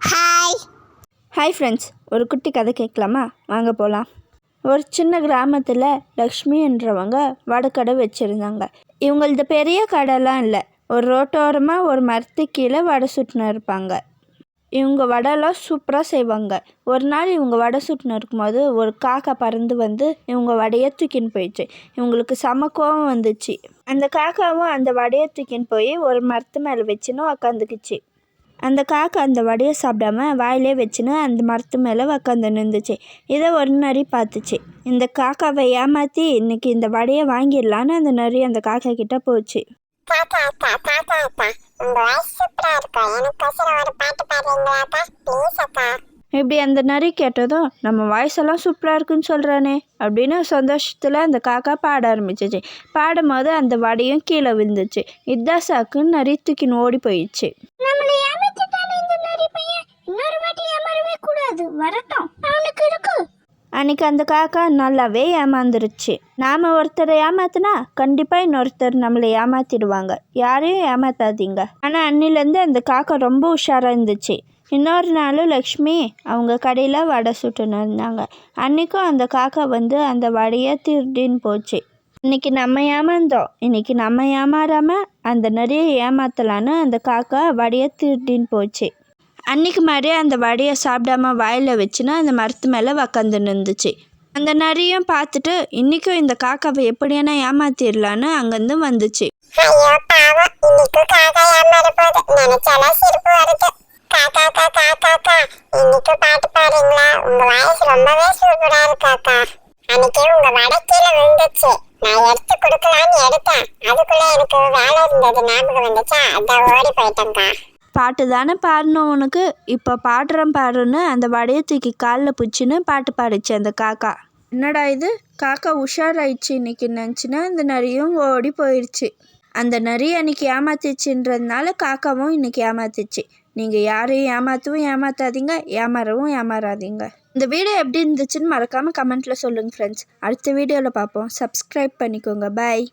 Hi hi friends ஒரு குட்டி கதை கேட்கலாமா? வாங்க போகலாம் ஒரு சின்ன கிராமத்தில் லக்ஷ்மி என்றவங்க வடக்கடை வச்சுருந்தாங்க. இவங்களது பெரிய கடைலாம் இல்லை. ஒரு ரோட்டோரமாக ஒரு மரத்து கீழே வடை சுட்டுன்னு இருப்பாங்க. இவங்க வடைலாம் சூப்பராக செய்வாங்க. ஒரு நாள் இவங்க வடை சுட்டுன்னு இருக்கும்போது ஒரு காக்கா பறந்து வந்து இவங்க வடையை தூக்கின்னு போயிடுச்சு. இவங்களுக்கு செம கோவம் வந்துச்சு. அந்த காக்காவும் அந்த வடையை தூக்கின்னு போய் ஒரு மரத்து மேலே வச்சுன்னு உக்காந்துக்குச்சு. அந்த காக்கா அந்த வடையை சாப்பிடாம வாயிலே வச்சுன்னு அந்த மரத்து மேலே உக்காந்து நின்றுச்சு. இதை ஒரு நரி பார்த்துச்சு. இந்த காக்காவை ஏமாற்றி இன்னைக்கு இந்த வடையை வாங்கிடலான்னு அந்த நரி அந்த காக்கா கிட்ட போச்சு. இப்படி அந்த நரி கேட்டதும் நம்ம வாய்ஸ் எல்லாம் சூப்பராக இருக்குன்னு சொல்கிறானே அப்படின்னு சந்தோஷத்தில் அந்த காக்கா பாட ஆரம்பிச்சிச்சு. பாடும்போது அந்த வடையும் கீழே விழுந்துச்சு. இதான் சாக்குன்னு நரி தூக்கின்னு ஓடி போயிடுச்சு. வரட்டும். அவனுக்கு இருக்கு. அன்னைக்கு அந்த காக்கா நல்லாவே ஏமாந்துருச்சு. நாம் ஒருத்தரை ஏமாத்தினா கண்டிப்பாக இன்னொருத்தர் நம்மளை ஏமாத்திடுவாங்க. யாரையும் ஏமாத்தாதீங்க. ஆனால் அன்னிலேருந்து அந்த காக்கா ரொம்ப உஷாராக இருந்துச்சு. இன்னொரு நாள் லக்ஷ்மி அவங்க கடையில் வடை சுட்டுன்னு இருந்தாங்க. அன்றைக்கும் அந்த காக்கா வந்து அந்த வடையை திருடின்னு போச்சு. இன்னைக்கு நம்ம ஏமாந்தோம். இன்னைக்கு நம்ம ஏமாறாமல் அந்த நிறைய ஏமாத்தலான்னு அந்த காக்கா வடையை திருடின்னு போச்சு. அன்னைக்கு மாதிரியே அந்த வடையை சாப்பிடாம வாயில் வச்சுன்னா அந்த மரத்து மேலே உக்காந்து நின்றுச்சு அந்த நரியும் பார்த்துட்டு இன்றைக்கும் இந்த காக்காவை எப்படியான ஏமாத்திடலான்னு அங்கேருந்து வந்துச்சு. நான் எடுத்தேன். அதுக்குள்ள எனக்கு வேலை இருந்தது. ஞாபகம் வந்துச்சா? அதான் ஓடி போயிட்டேன்க்கா பாட்டு தானே பாடணும் உனக்கு? இப்போ பாடுறேன் பாடுன்னு அந்த வடையை தூக்கி காலில் பிடிச்சின்னு பாட்டு பாடிச்சு அந்த காக்கா. என்னடா இது? காக்கா உஷாராயிடுச்சு. இன்னைக்கு நினச்சின்னா அந்த நரியும் ஓடி போயிடுச்சு அந்த நரி அன்னைக்கு ஏமாத்திச்சுன்றதுனால காக்காவும் இன்னைக்கு ஏமாத்திச்சு நீங்கள் யாரையும் ஏமாற்றவும் ஏமாத்தாதீங்க ஏமாறவும் ஏமாறாதீங்க. இந்த வீடியோ எப்படி இருந்துச்சுன்னு மறக்காமல் கமெண்ட்டில் சொல்லுங்கள் ஃப்ரெண்ட்ஸ் அடுத்த வீடியோவில் பார்ப்போம். சப்ஸ்கிரைப் பண்ணிக்கோங்க. பாய்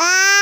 பாய்